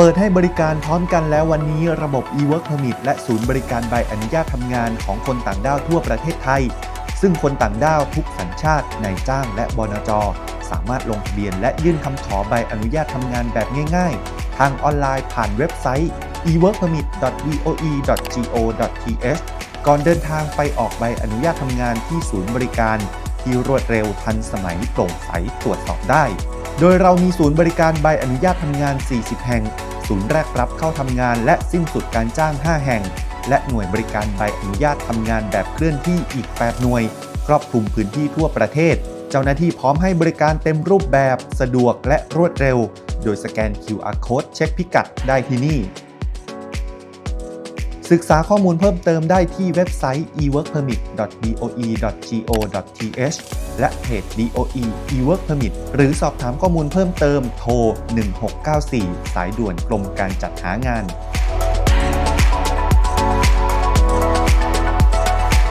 เปิดให้บริการพร้อมกันแล้ววันนี้ระบบ e-work permit และศูนย์บริการใบอนุญาตทำงานของคนต่างด้าวทั่วประเทศไทย ซึ่งคนต่างด้าวทุกสัญชาตินายจ้างและบนจ สามารถลงทะเบียนและยื่นคำขอใบอนุญาตทำงานแบบง่าย ๆ ทางออนไลน์ผ่านเว็บไซต์ eworkpermit.voe.go.th ก่อนเดินทางไปออกใบอนุญาตทำงานที่ศูนย์บริการ ที่รวดเร็วทันสมัยโปร่งใสตรวจสอบได้ โดยเรามีศูนย์บริการใบอนุญาตทำงาน 40 แห่ง ศูนย์แรกรับเข้าทำงาน และสิ้นสุดการจ้าง 5 แห่ง และหน่วยบริการใบอนุญาตทำงานแบบเคลื่อนที่อีก 8 หน่วย ครอบคลุมพื้นที่ทั่วประเทศ เจ้าหน้าที่พร้อมให้บริการเต็มรูปแบบ สะดวกและรวดเร็ว โดยสแกน QR Code เช็คพิกัดได้ที่นี่ ศึกษาข้อมูลเพิ่มเติมได้ที่เว็บไซต์ eworkpermit.doe.go.th และเพจ DOE ework permit หรือสอบถามข้อมูลเพิ่มเติมโทร 1694 สายด่วนกรมการจัดหางาน